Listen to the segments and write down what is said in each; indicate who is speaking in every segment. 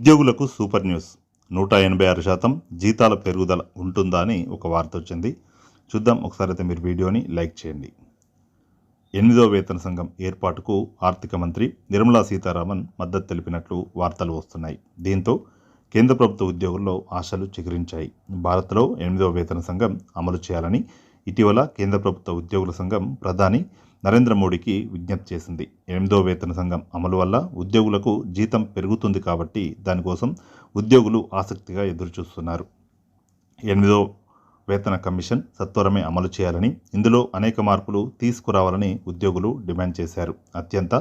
Speaker 1: ఉద్యోగులకు super news. నూట ఎనభై ఆరు శాతం జీతాల పెరుగుదల ఉంటుందా అని ఒక వార్త వచ్చింది. చూద్దాం ఒకసారి అయితే మీరు వీడియోని లైక్ చేయండి. ఎనిమిదో వేతన సంఘం ఏర్పాటుకు ఆర్థిక మంత్రి నిర్మలా సీతారామన్ మద్దతు తెలిపినట్లు వార్తలు వస్తున్నాయి. దీంతో కేంద్ర ప్రభుత్వ ఉద్యోగుల్లో ఆశలు చిగురించాయి. భారత్లో ఎనిమిదో వేతన సంఘం అమలు చేయాలని ఇటీవల కేంద్ర ప్రభుత్వ ఉద్యోగుల సంఘం ప్రధాని నరేంద్ర మోడీకి విజ్ఞప్తి చేసింది. ఎనిమిదో వేతన సంఘం అమలు వల్ల ఉద్యోగులకు జీతం పెరుగుతుంది కాబట్టి దానికోసం ఉద్యోగులు ఆసక్తిగా ఎదురుచూస్తున్నారు. ఎనిమిదో వేతన కమిషన్ సత్వరమే అమలు చేయాలని ఇందులో అనేక మార్పులు తీసుకురావాలని ఉద్యోగులు డిమాండ్ చేశారు. అత్యంత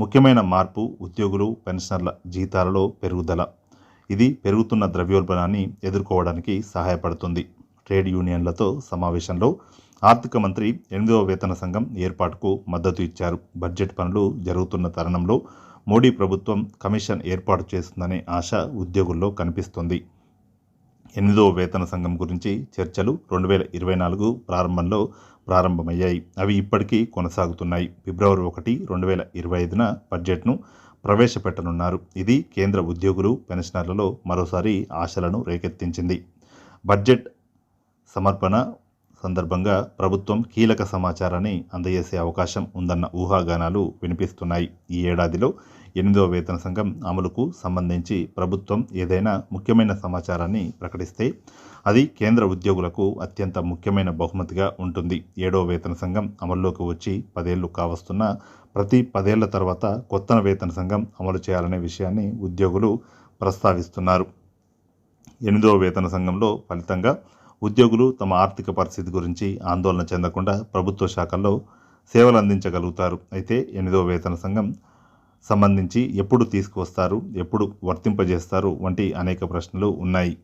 Speaker 1: ముఖ్యమైన మార్పు ఉద్యోగులు పెన్షనర్ల జీతాలలో పెరుగుదల. ఇది పెరుగుతున్న ద్రవ్యోల్బణాన్ని ఎదుర్కోవడానికి సహాయపడుతుంది. ట్రేడ్ యూనియన్లతో సమావేశంలో ఆర్థిక మంత్రి ఎనిమిదవ వేతన సంఘం ఏర్పాటుకు మద్దతు ఇచ్చారు. బడ్జెట్ పనులు జరుగుతున్న తరుణంలో మోడీ ప్రభుత్వం కమిషన్ ఏర్పాటు చేస్తుందనే ఆశ ఉద్యోగుల్లో కనిపిస్తుంది. ఎనిమిదవ వేతన సంఘం గురించి చర్చలు రెండు వేల ఇరవై నాలుగు ప్రారంభంలో ప్రారంభమయ్యాయి. అవి ఇప్పటికీ కొనసాగుతున్నాయి. ఫిబ్రవరి ఒకటి రెండు వేల ఇరవై ఐదున బడ్జెట్ను ప్రవేశపెట్టనున్నారు. ఇది కేంద్ర ఉద్యోగులు పెన్షనర్లలో మరోసారి ఆశలను రేకెత్తించింది. బడ్జెట్ సమర్పణ సందర్భంగా ప్రభుత్వం కీలక సమాచారాన్ని అందజేసే అవకాశం ఉందన్న ఊహాగానాలు వినిపిస్తున్నాయి. ఈ ఏడాదిలో ఎనిమిదవ వేతన సంఘం అమలుకు సంబంధించి ప్రభుత్వం ఏదైనా ముఖ్యమైన సమాచారాన్ని ప్రకటిస్తే అది కేంద్ర ఉద్యోగులకు అత్యంత ముఖ్యమైన బహుమతిగా ఉంటుంది. ఏడవ వేతన సంఘం అమల్లోకి వచ్చి పదేళ్ళు కావస్తున్న ప్రతి పదేళ్ళ తర్వాత కొత్త వేతన సంఘం అమలు చేయాలనే విషయాన్ని ఉద్యోగులు ప్రస్తావిస్తున్నారు. ఎనిమిదవ వేతన సంఘంలో ఫలితంగా ఉద్యోగులు తమ ఆర్థిక పరిస్థితి గురించి ఆందోళన చెందకుండా ప్రభుత్వ శాఖల్లో సేవలు అందించగలుగుతారు. అయితే ఎనిమిదో వేతన సంఘం సంబంధించి ఎప్పుడు తీసుకువస్తారు ఎప్పుడు వర్తింపజేస్తారు వంటి అనేక ప్రశ్నలు ఉన్నాయి.